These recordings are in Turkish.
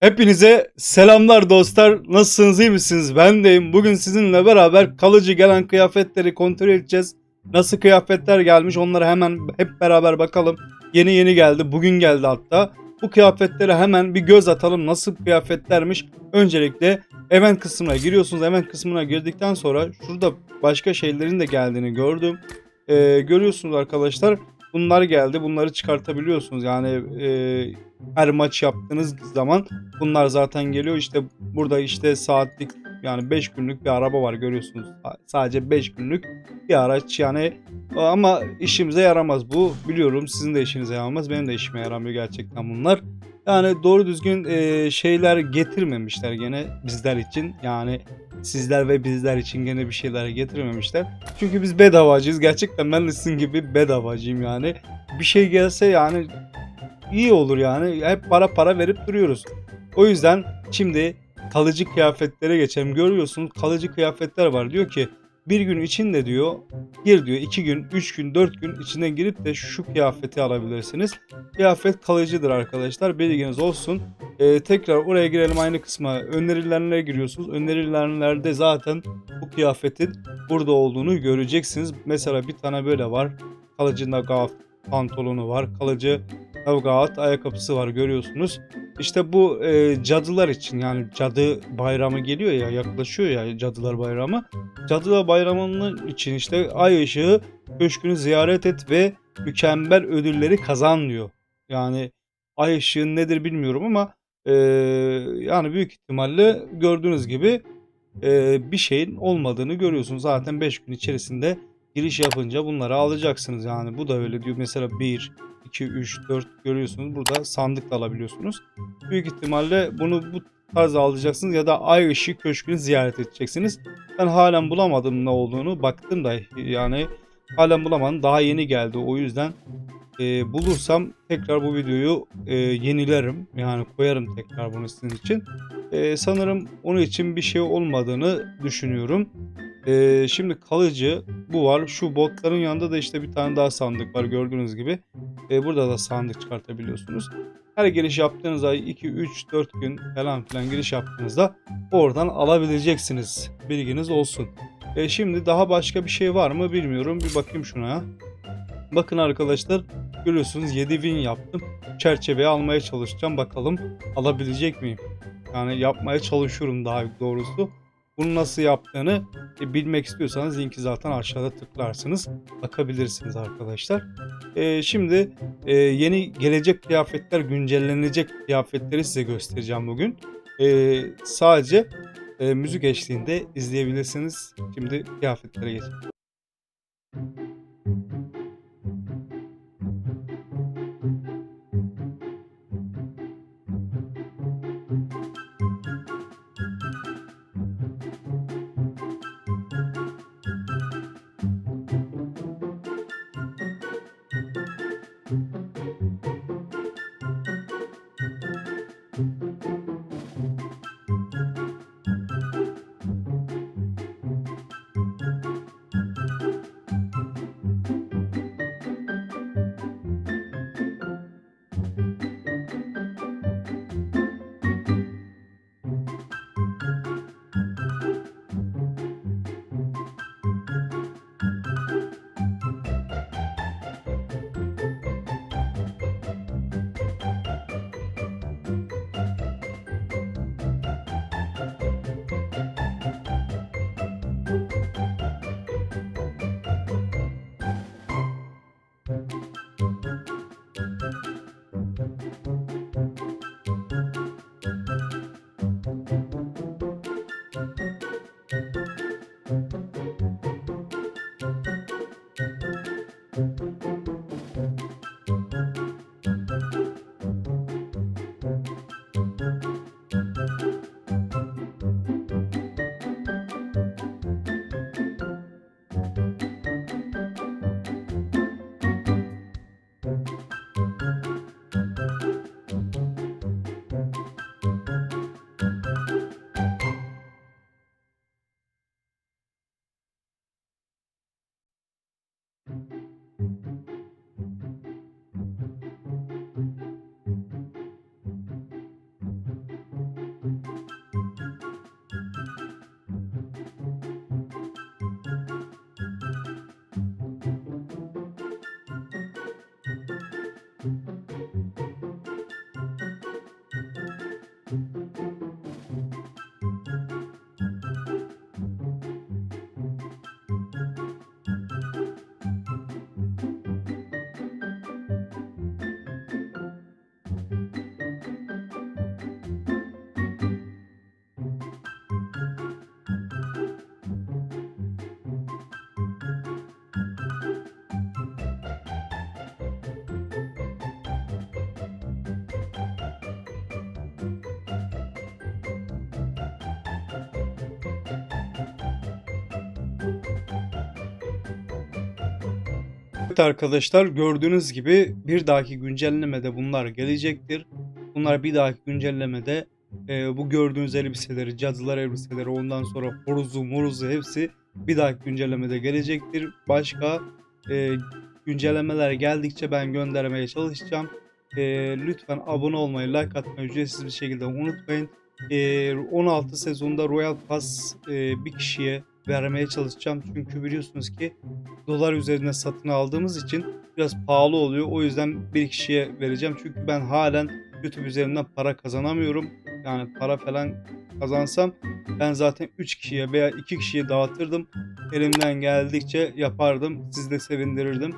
Hepinize selamlar dostlar. Nasılsınız iyi misiniz? Ben deyim. Bugün sizinle beraber kalıcı gelen kıyafetleri kontrol edeceğiz. Nasıl kıyafetler gelmiş onlara hemen hep beraber bakalım. Yeni yeni geldi. Bugün geldi hatta. Bu kıyafetlere hemen bir göz atalım. Nasıl kıyafetlermiş? Öncelikle event kısmına giriyorsunuz. Event kısmına girdikten sonra şurada başka şeylerin de geldiğini gördüm. Ee, görüyorsunuz arkadaşlar. Bunlar geldi. Bunları çıkartabiliyorsunuz. Yani e, her maç yaptığınız zaman bunlar zaten geliyor. İşte burada işte saatlik yani 5 günlük bir araba var görüyorsunuz. Sa- Sadece 5 günlük bir araç yani ama işimize yaramaz bu. Biliyorum sizin de işinize yaramaz. Benim de işime yaramıyor gerçekten bunlar. Yani doğru düzgün e, şeyler getirmemişler gene bizler için. Yani sizler ve bizler için gene bir şeyler getirmemişler. Çünkü biz bedavacıyız. Gerçekten ben de sizin gibi bedavacıyım yani. Bir şey gelse yani iyi olur yani. Hep para para verip duruyoruz. O yüzden şimdi kalıcı kıyafetlere geçelim. Görüyorsunuz kalıcı kıyafetler var. Diyor ki bir gün içinde diyor gir diyor iki gün, üç gün, dört gün içinden girip de şu kıyafeti alabilirsiniz. Kıyafet kalıcıdır arkadaşlar. Bilginiz olsun. Ee, tekrar oraya girelim aynı kısma. Önerilenlere giriyorsunuz. Önerilenlerde zaten bu kıyafetin burada olduğunu göreceksiniz. Mesela bir tane böyle var. Kalıcı nagaf pantolonu var. Kalıcı Navgaat ayakkabısı var görüyorsunuz. İşte bu e, cadılar için yani cadı bayramı geliyor ya yaklaşıyor ya cadılar bayramı. Cadılar bayramının için işte ay ışığı köşkünü ziyaret et ve mükemmel ödülleri kazan diyor. Yani ay ışığı nedir bilmiyorum ama e, yani büyük ihtimalle gördüğünüz gibi e, bir şeyin olmadığını görüyorsunuz. Zaten 5 gün içerisinde giriş yapınca bunları alacaksınız yani. Bu da öyle diyor. Mesela 1, 2, 3, 4 görüyorsunuz. Burada sandık da alabiliyorsunuz. Büyük ihtimalle bunu bu tarzda alacaksınız ya da ay ışığı köşkünü ziyaret edeceksiniz. Ben halen bulamadım ne olduğunu. Baktım da yani halen bulamadım. Daha yeni geldi. O yüzden e, bulursam tekrar bu videoyu e, yenilerim. Yani koyarım tekrar bunu sizin için. E, sanırım onun için bir şey olmadığını düşünüyorum. E, şimdi kalıcı bu var. Şu botların yanında da işte bir tane daha sandık var gördüğünüz gibi. E, burada da sandık çıkartabiliyorsunuz. Her giriş yaptığınızda 2, 3, 4 gün falan filan giriş yaptığınızda oradan alabileceksiniz. Bilginiz olsun. E, şimdi daha başka bir şey var mı bilmiyorum. Bir bakayım şuna. Bakın arkadaşlar görüyorsunuz 7 win yaptım. Çerçeveyi almaya çalışacağım. Bakalım alabilecek miyim? Yani yapmaya çalışıyorum daha doğrusu. Bunu nasıl yaptığını e, bilmek istiyorsanız linki zaten aşağıda tıklarsınız. Bakabilirsiniz arkadaşlar. E, şimdi e, yeni gelecek kıyafetler, güncellenecek kıyafetleri size göstereceğim bugün. E, sadece e, müzik eşliğinde izleyebilirsiniz. Şimdi kıyafetlere geçelim. Evet arkadaşlar gördüğünüz gibi bir dahaki güncellemede bunlar gelecektir. Bunlar bir dahaki güncellemede e, bu gördüğünüz elbiseleri, cadılar elbiseleri, ondan sonra horuzu, moruzu hepsi bir dahaki güncellemede gelecektir. Başka e, güncellemeler geldikçe ben göndermeye çalışacağım. E, lütfen abone olmayı, like atmayı ücretsiz bir şekilde unutmayın. E, 16 sezonda Royal Pass e, bir kişiye vermeye çalışacağım. Çünkü biliyorsunuz ki dolar üzerine satın aldığımız için biraz pahalı oluyor. O yüzden bir kişiye vereceğim. Çünkü ben halen YouTube üzerinden para kazanamıyorum. Yani para falan kazansam ben zaten 3 kişiye veya 2 kişiye dağıtırdım. Elimden geldikçe yapardım. Sizi de sevindirirdim.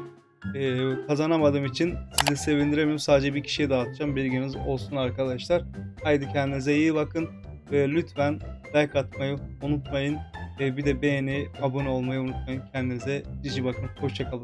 Ee, kazanamadığım için sizi sevindiremiyorum. Sadece bir kişiye dağıtacağım. Bilginiz olsun arkadaşlar. Haydi kendinize iyi bakın. Ve lütfen like atmayı unutmayın. Ee, bir de beğeni, abone olmayı unutmayın. Kendinize cici bakın. Hoşçakalın.